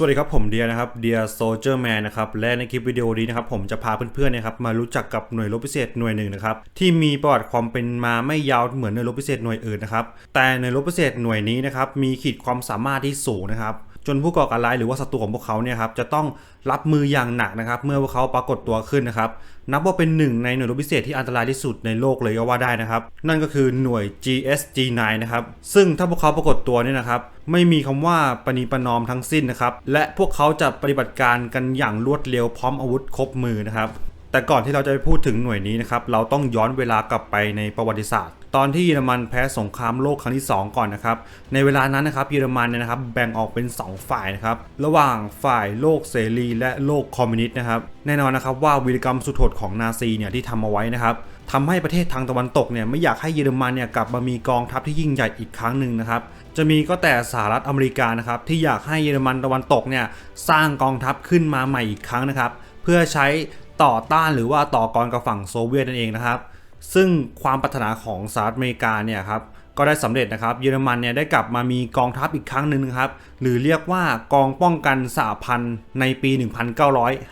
สวัสดีครับผมเดียนะครับเดียโซเจอร์แมนนะครับและในคลิปวิดีโอนี้นะครับผมจะพาเพื่อนๆนะครับมารู้จักกับหน่วยรบพิเศษหน่วยหนึ่งนะครับที่มีประวัติความเป็นมาไม่ยาวเหมือนหน่วยรบพิเศษหน่วยอื่นนะครับแต่หน่วยรบพิเศษหน่วยนี้นะครับมีขีดความสามารถที่สูงนะครับ จนผู้ก่อการร้ายหรือว่าศัตรูของพวกเขาเนี่ยครับจะต้องรับมืออย่างหนักนะครับเมื่อพวกเขาปรากฏตัวขึ้นนะครับนับว่าเป็นหนึ่งในหน่วยรบพิเศษที่อันตรายที่สุดในโลกเลยก็ว่าได้นะครับ นั่นก็คือหน่วย GSG9 นะครับซึ่งถ้าพวกเขาปรากฏตัวเนี่ยนะครับไม่มีคำว่าปณีประนอมทั้งสิ้นนะครับและพวกเขาจะปฏิบัติการกันอย่างรวดเร็วพร้อมอาวุธครบมือนะครับ แต่ก่อนที่เราจะไปพูดถึงหน่วยนี้นะครับ เราต้องย้อนเวลากลับไปในประวัติศาสตร์ ตอนที่เยอรมันแพ้สงครามโลกครั้งที่ 2 ก่อนนะครับ ในเวลานั้นนะครับเยอรมันเนี่ยนะครับแบ่งออกเป็น 2 ฝ่ายนะครับ ระหว่างฝ่ายโลกเสรี และโลกคอมมิวนิสต์นะครับ แน่นอนนะครับว่าวีรกรรมสุดโหดของนาซีเนี่ยที่ทำเอาไว้นะครับทำให้ประเทศทางตะวันตกเนี่ยไม่อยากให้เยอรมันเนี่ยกลับมามีกองทัพที่ยิ่งใหญ่อีกครั้งหนึ่งนะครับจะมีก็แต่สหรัฐอเมริกานะครับที่อยากให้เยอรมันตะวันตกเนี่ยสร้างกองทัพขึ้นมาใหม่อีกครั้งนะครับ เพื่อใช้ ต่อต้านหรือว่าต่อกรกับฝั่งโซเวียตนั่นเองนะครับ ซึ่งความปรารถนาของสหรัฐอเมริกาเนี่ยครับก็ได้สำเร็จนะครับ เยอรมันเนี่ยได้กลับมามีกองทัพอีกครั้งหนึ่งครับ หรือเรียกว่ากองป้องกันสหพันธ์ในปี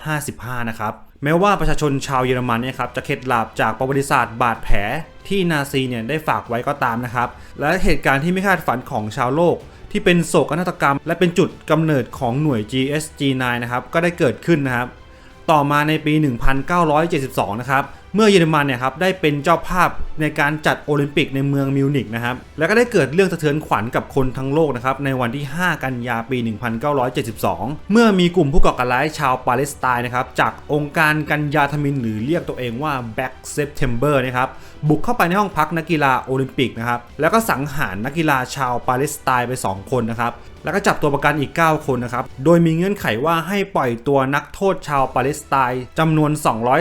1955 นะครับ แม้ว่าประชาชนชาวเยอรมันเนี่ยครับจะเข็ดหลาบจากประวัติศาสตร์บาดแผลที่นาซีเนี่ยได้ฝากไว้ก็ตามนะครับ และเหตุการณ์ที่ไม่คาดฝันของชาวโลก ที่เป็นโศกนาฏกรรม และเป็นจุดกำเนิดของหน่วย GSG9 นะครับก็ได้เกิดขึ้นนะครับ ต่อมาในปี 1972 นะครับเมื่อเยอรมันเนี่ยครับได้เป็นเจ้าภาพในการจัดโอลิมปิกในเมืองมิวนิกนะครับแล้วก็ได้เกิดเรื่องสะเทือนขวัญกับคนทั้งโลกนะครับในวันที่ 5 กันยาปี 1972 เมื่อมีกลุ่มผู้ก่อการร้ายชาวปาเลสไตน์นะครับจากองค์การกันยาธมินหรือเรียกตัวเองว่า Black September นะครับบุกเข้าไปในห้องพักนักกีฬาโอลิมปิกนะครับแล้วก็สังหารนักกีฬาชาวปาเลสไตน์ไป 2 คนนะครับแล้วก็จับตัวประกันอีก 9 คนนะครับ โดยมีเงื่อนไขว่าให้ปล่อยตัวนักโทษชาวปาเลสไตน์จำนวน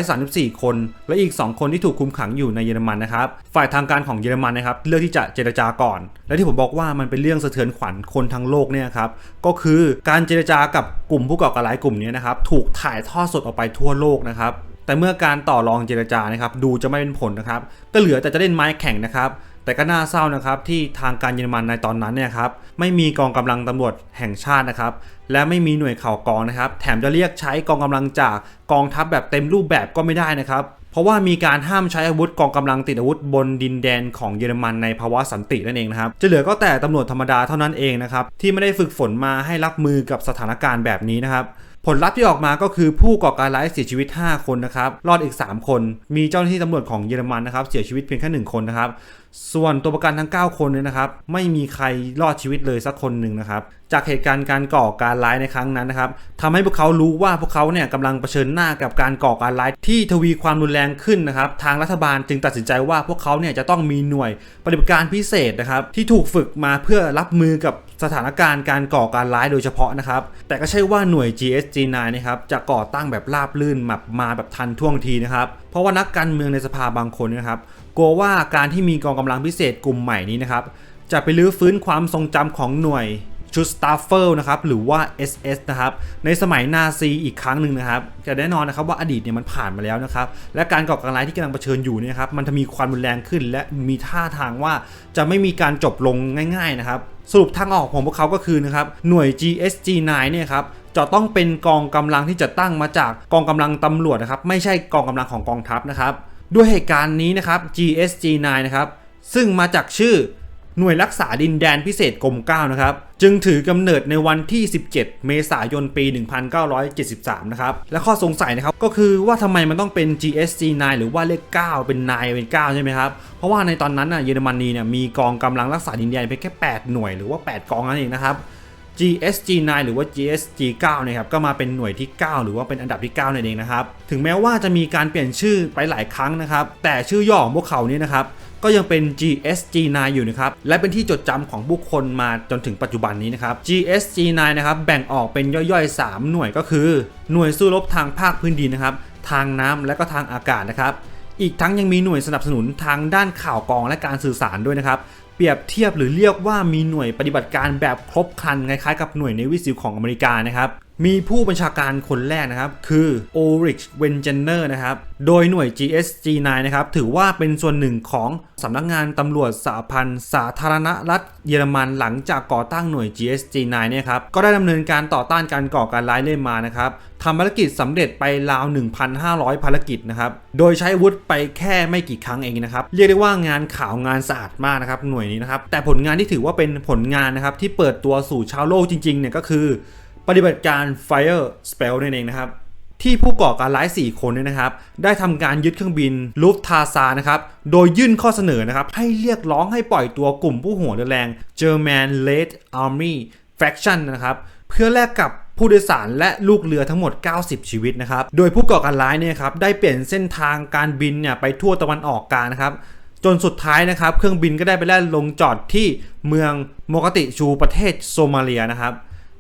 234 คน และอีก 2 คนที่ถูกคุมขังอยู่ในเยอรมันนะครับ ฝ่ายทางการของเยอรมันนะครับเลือกที่จะเจรจาก่อน และที่ผมบอกว่ามันเป็นเรื่องสะเทือนขวัญคนทั้งโลกเนี่ยครับก็คือการเจรจากับกลุ่มผู้ก่อการร้ายกลุ่มนี้นะครับถูกถ่ายทอดสดออกไปทั่วโลกนะครับแต่เมื่อการต่อรองเจรจานะครับดูจะไม่เป็นผลนะครับก็เหลือแต่จะเล่นไม้แข่งนะครับแต่ก็น่าเศร้านะครับที่ทางการเยอรมันในตอนนั้นเนี่ยครับไม่มีกองกำลังตำรวจแห่งชาตินะครับและไม่มีหน่วยข่าวกรองนะครับ แถมจะเรียกใช้กองกำลังจากกองทัพแบบเต็มรูปแบบก็ไม่ได้นะครับ เพราะว่ามีการห้ามใช้อาวุธกองกำลังติดอาวุธบนดินแดนของเยอรมันในภาวะสันตินั่นเองนะครับ จะเหลือก็แต่ตำรวจธรรมดาเท่านั้นเองนะครับ ที่ไม่ได้ฝึกฝนมาให้รับมือกับสถานการณ์แบบนี้นะครับผลลัพธ์ที่ออกมาก็คือผู้ก่อการร้ายเสียชีวิต 5 คนนะครับ รอดอีก 3 คน มีเจ้าหน้าที่ตำรวจของเยอรมันนะครับ เสียชีวิตเพียงแค่ 1 คนนะครับ ส่วนตัวประกันทั้ง 9 คนเนี่ยนะครับ ไม่มีใครรอดชีวิตเลยสักคนหนึ่งนะครับ จากเหตุการณ์การก่อการร้ายในครั้งนั้นนะครับทำให้พวกเขารู้ว่าพวกเขาเนี่ยกำลังเผชิญหน้ากับการก่อการร้ายที่ทวีความรุนแรงขึ้นนะครับ ทางรัฐบาลจึงตัดสินใจว่าพวกเขาเนี่ยจะต้องมีหน่วยปฏิบัติการพิเศษนะครับ ที่ถูกฝึกมาเพื่อรับมือกับสถานการณ์การก่อการร้ายโดยเฉพาะนะครับ แต่ก็ใช่ว่าหน่วย GSG9 นะครับจะก่อตั้งแบบราบลื่นแบบมาแบบทันท่วงทีนะครับ เพราะว่านักการเมืองในสภาบางคนนะครับ กลัวว่าการที่มีกองกำลังพิเศษกลุ่มใหม่นี้นะครับ จะไปลื้อฟื้นความทรงจำของหน่วยชุดสตาฟเฟิลนะครับหรือว่า SS นะครับในสมัยนาซีอีกครั้งหนึ่งนะครับแต่แน่นอนนะครับว่าอดีตเนี่ยมันผ่านมาแล้วนะครับและการก่อการร้ายที่กำลังเผชิญอยู่เนี่ยครับมันจะมีความรุนแรงขึ้น และมีท่าทางว่าจะไม่มีการจบลงง่าย ๆนะครับ สรุปทางออกของพวกเขาก็คือนะครับหน่วย GSG9 เนี่ยครับจะต้องเป็นกองกำลังที่จะตั้งมาจากกองกำลังตำรวจนะครับไม่ใช่กองกำลังของกองทัพนะครับ ด้วยเหตุการณ์นี้นะครับ GSG9 นะครับซึ่งมาจากชื่อหน่วยรักษาดินแดนพิเศษกรม9นะครับ จึงถือกำเนิดในวันที่ 17 เมษายนปี 1973 นะครับ และข้อสงสัยนะครับ ก็คือว่าทำไมมันต้องเป็น GSG9 หรือว่าเลข 9 เป็น 9 เป็น 9 ใช่ไหมครับ เพราะว่าในตอนนั้นนะเยอรมนีเนี่ยมีกองกำลังรักษาดินแดนเพียงแค่ 8 หน่วยหรือว่า 8 กองนั่นเองนะครับ GSG9 หรือว่า GSG9 นะครับก็มาเป็นหน่วยที่ 9 หรือว่าเป็นอันดับที่9นั่นเองนะครับถึงแม้ว่าจะมีการเปลี่ยนชื่อไปหลายครั้งนะครับแต่ชื่อย่อของพวกเขาเนี่ยนะครับก็ยังเป็น GSG9 อยู่นะครับ และเป็นที่จดจำของบุคคลมาจนถึงปัจจุบันนี้นะครับ GSG9 นะครับแบ่งออกเป็นย่อยๆ 3 หน่วยก็คือ หน่วยสู้รบทางภาคพื้นดินนะครับ ทางน้ำและก็ทางอากาศนะครับ อีกทั้งยังมีหน่วยสนับสนุนทางด้านข่าวกรองและการสื่อสารด้วยนะครับ เปรียบเทียบหรือเรียกว่ามีหน่วยปฏิบัติการแบบครบครันคล้ายๆกับหน่วยในวิสิลของอเมริกานะครับ มีผู้บัญชาการคนแรกนะครับ คือโอริชเวนเจเนอร์นะครับ โดยหน่วย GSG9 นะครับ ถือว่าเป็นส่วนหนึ่งของสำนักงานตำรวจสหพันธ์สาธารณรัฐเยอรมันหลังจากก่อตั้งหน่วย GSG9 เนี่ยครับ ก็ได้ดำเนินการต่อต้านการก่อการร้ายเรื่อยมานะครับทำภารกิจสำเร็จไปราว 1,500 ภารกิจนะครับ โดยใช้วุธไปแค่ไม่กี่ครั้งเองนะครับ เรียกได้ว่างานข่าวงานสะอาดมากนะครับหน่วยนี้นะครับ แต่ผลงานที่ถือว่าเป็นผลงานนะครับที่เปิดตัวสู่ชาวโลกจริงๆเนี่ยก็คือ ปฏิบัติการ Fire Spell นั่นเองนะครับ ที่ผู้ก่อการร้าย 4 คนเนี่ยนะครับ ได้ทำการยึดเครื่องบินลูฟทาซานะครับ โดยยื่นข้อเสนอนะครับ ให้เรียกร้องให้ปล่อยตัวกลุ่มผู้หัวเรือแรง German Red Army Faction นะครับ เพื่อแลกกับผู้โดยสารและลูกเรือทั้งหมด 90 ชีวิตนะครับ โดยผู้ก่อการร้ายเนี่ยครับได้เปลี่ยนเส้นทางการบินเนี่ยไปทั่วตะวันออกกลางนะครับ จนสุดท้ายนะครับ เครื่องบินก็ได้ไปแล่นลงจอดที่เมืองโมกติชูประเทศโซมาเลียนะครับ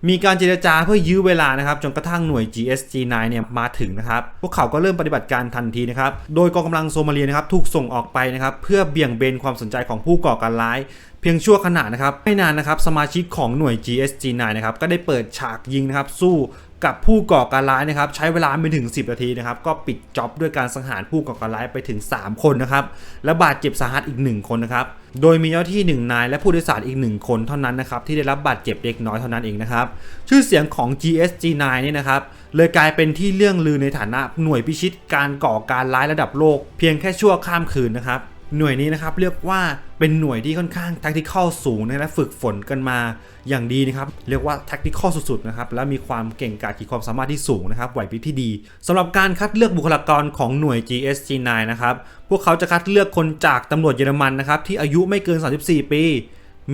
มีการเจรจาเพื่อยื้อเวลานะครับจนกระทั่งหน่วย GSG9 เนี่ยมาถึงนะครับพวกเขาก็เริ่มปฏิบัติการทันทีนะครับโดยกองกำลังโซมาเลียนะครับถูกส่งออกไปนะครับเพื่อเบี่ยงเบนความสนใจของผู้ก่อการร้าย เพียงชั่วขณะนะครับไม่นานนะครับสมาชิกของหน่วย GSG9 นะครับก็ได้เปิดฉากยิงนะครับสู้ กับผู้ก่อการร้ายนะครับใช้เวลาไม่ถึง 10 นาทีนะครับก็ปิดจ็อบด้วยการสังหารผู้ก่อการร้ายไปถึง 3 คนนะครับและบาดเจ็บสาหัสอีก 1 คนนะครับโดยมีเจ้าหน้าที่ 1 นายและผู้โดยสารอีก 1 คนเท่านั้นนะครับที่ได้รับบาดเจ็บเล็กน้อยเท่านั้นเองนะครับชื่อเสียงของ GSG9 เนี่ยนะครับเลยกลายเป็นที่เรื่องลือในฐานะหน่วยพิชิตการก่อการร้ายระดับโลก เพียงแค่ชั่วข้ามคืนนะครับ หน่วยนี้นะครับเรียกว่าเป็นหน่วยที่ค่อนข้าง tactical สูงนะและฝึกฝนกันมาอย่างดีนะครับเรียกว่า tactical สุดๆนะครับและมีความเก่งกาจขีดความสามารถที่สูงนะครับไหวพริบที่ดีสำหรับการคัดเลือกบุคลากรของหน่วย GSG9 นะครับพวกเขาจะคัดเลือกคนจากตำรวจเยอรมันนะครับที่อายุไม่เกิน 34 ปี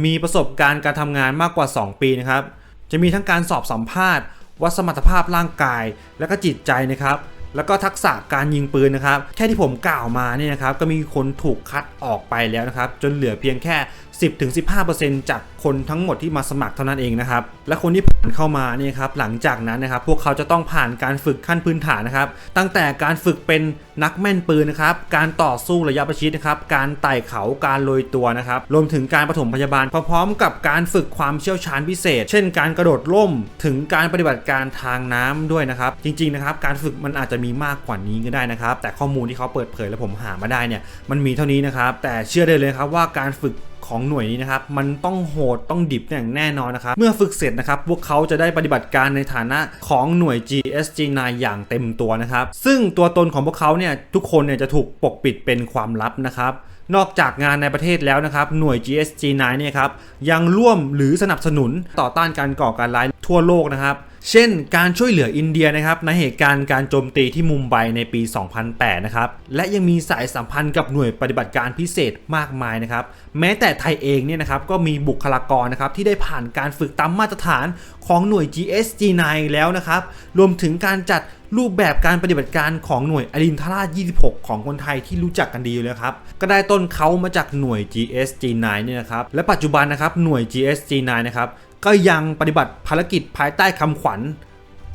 มีประสบการณ์การทำงานมากกว่า 2 ปีนะครับจะมีทั้งการสอบสัมภาษณ์วัดสมรรถภาพร่างกาย และก็จิตใจนะครับ แล้วก็ทักษะการยิงปืนนะครับ แค่ที่ผมกล่าวมาเนี่ยนะครับก็มีคนถูกคัดออกไปแล้วนะครับ จนเหลือเพียงแค่ 10-15%จากคนทั้งหมดที่มาสมัครเท่านั้นเองนะครับและคนที่ผ่านเข้ามาเนี่ยครับหลังจากนั้นนะครับพวกเขาจะต้องผ่านการฝึกขั้นพื้นฐานนะครับ ตั้งแต่การฝึกเป็นนักแม่นปืนนะครับการต่อสู้ระยะประชิดนะครับการไต่เขาการโรยตัวนะครับรวมถึงการปฐมพยาบาลพร้อมๆกับการฝึกความเชี่ยวชาญพิเศษ เช่น การกระโดดร่มถึงการปฏิบัติการทางน้ำด้วยนะครับจริงๆนะครับการฝึกมันอาจจะมีมากกว่านี้ก็ได้นะครับ แต่ข้อมูลที่เขาเปิดเผยและผมหามาได้เนี่ยมันมีเท่านี้นะครับแต่เชื่อได้เลยครับว่าการฝึก ของหน่วยนี้นะครับ มันต้องโหดต้องดิบอย่างแน่นอนนะครับ เมื่อฝึกเสร็จนะครับ พวกเขาจะได้ปฏิบัติการในฐานะของหน่วย GSG9 อย่างเต็มตัวนะครับ ซึ่งตัวตนของพวกเขาเนี่ยทุกคนเนี่ยจะถูกปกปิดเป็นความลับนะครับนอกจากงานในประเทศแล้วนะครับ หน่วย GSG9 เนี่ยครับยังร่วมหรือสนับสนุนต่อต้านการก่อการร้ายทั่วโลกนะครับ เช่น การช่วยเหลืออินเดียนะครับในเหตุการณ์การโจมตีที่มุมไบในปี 2008 นะครับ และยังมีสายสัมพันธ์กับหน่วยปฏิบัติการพิเศษมากมายนะครับ แม้แต่ไทยเองเนี่ยนะครับก็มีบุคลากรนะครับที่ได้ผ่านการฝึกตามมาตรฐานของหน่วย GSG9 แล้วนะครับ รวมถึงการจัดรูปแบบการปฏิบัติการของหน่วยอรินทราช 26 ของคนไทยที่รู้จักกันดีอยู่แล้วครับ ก็ได้ต้นเขามาจากหน่วย GSG9 เนี่ยนะครับ และปัจจุบันนะครับหน่วย GSG9 นะครับ ก็ยังปฏิบัติภารกิจภายใต้คำขวัญ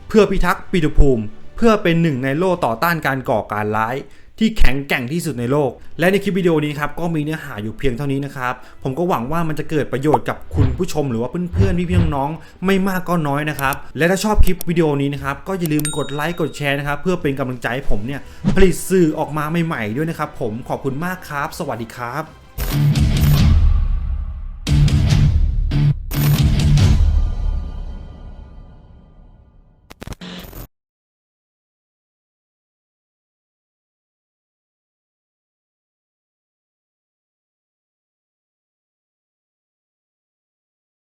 เพื่อพิทักษ์ปีตุภูมิ เพื่อเป็นหนึ่งในโล่ต่อต้านการก่อการร้าย ที่แข็งแกร่งที่สุดในโลก และในคลิปวิดีโอนี้ครับก็มีเนื้อหาอยู่เพียงเท่านี้นะครับ ผมก็หวังว่ามันจะเกิดประโยชน์กับคุณผู้ชมหรือว่าเพื่อนๆพี่ๆน้องๆไม่มากก็น้อยนะครับ และถ้าชอบคลิปวิดีโอนี้นะครับก็อย่าลืมกดไลค์กดแชร์นะครับเพื่อเป็นกำลังใจให้ผมเนี่ยผลิตสื่อออกมาใหม่ๆด้วยนะครับผมขอบคุณมากครับ สวัสดีครับ